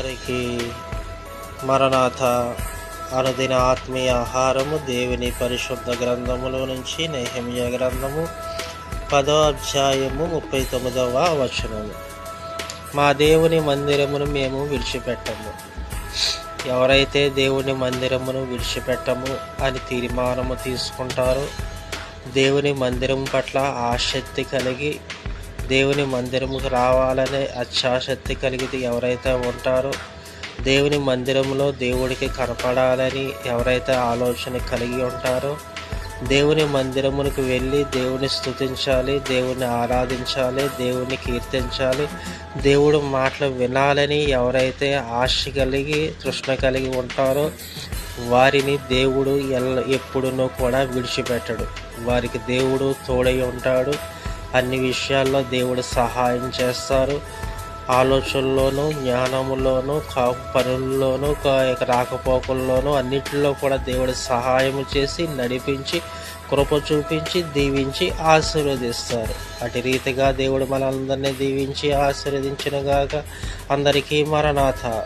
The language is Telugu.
అందరికీ మరణాథ అనుదిన ఆత్మీయ ఆహారము దేవుని పరిశుద్ధ గ్రంథములో నుంచి నైహమ్య గ్రంథము పదో అధ్యాయము ముప్పై తొమ్మిదవ వచనము. మా దేవుని మందిరమును మేము విడిచిపెట్టము. ఎవరైతే దేవుని మందిరమును విడిచిపెట్టము అని తీర్మానము తీసుకుంటారో దేవుని మందిరం పట్ల ఆసక్తి కలిగి దేవుని మందిరముకు రావాలనే అచ్చాశక్తి కలిగి ఎవరైతే ఉంటారో దేవుని మందిరంలో దేవుడికి కనపడాలని ఎవరైతే ఆలోచన కలిగి ఉంటారో దేవుని మందిరమునికి వెళ్ళి దేవుని స్తుతించాలి దేవుని ఆరాధించాలి దేవుని కీర్తించాలి దేవుడు మాటలు వినాలని ఎవరైతే ఆశ కలిగి తృష్ణ కలిగి ఉంటారో వారిని దేవుడు ఎల్ ఎప్పుడునూ కూడా విడిచిపెట్టడు. వారికి దేవుడు తోడై ఉంటాడు. అన్ని విషయాల్లో దేవుడు సహాయం చేస్తారు. ఆలోచనల్లోనూ జ్ఞానములోనూ కా పనుల్లోనూ కా- రాకపోకల్లోనూ అన్నిటిలో కూడా దేవుడు సహాయం చేసి నడిపించి కృప చూపించి దీవించి ఆశీర్వదిస్తారు. అటు రీతిగా దేవుడు మనందరినీ దీవించి ఆశీర్వదించినగాక అందరికీ మరణాథ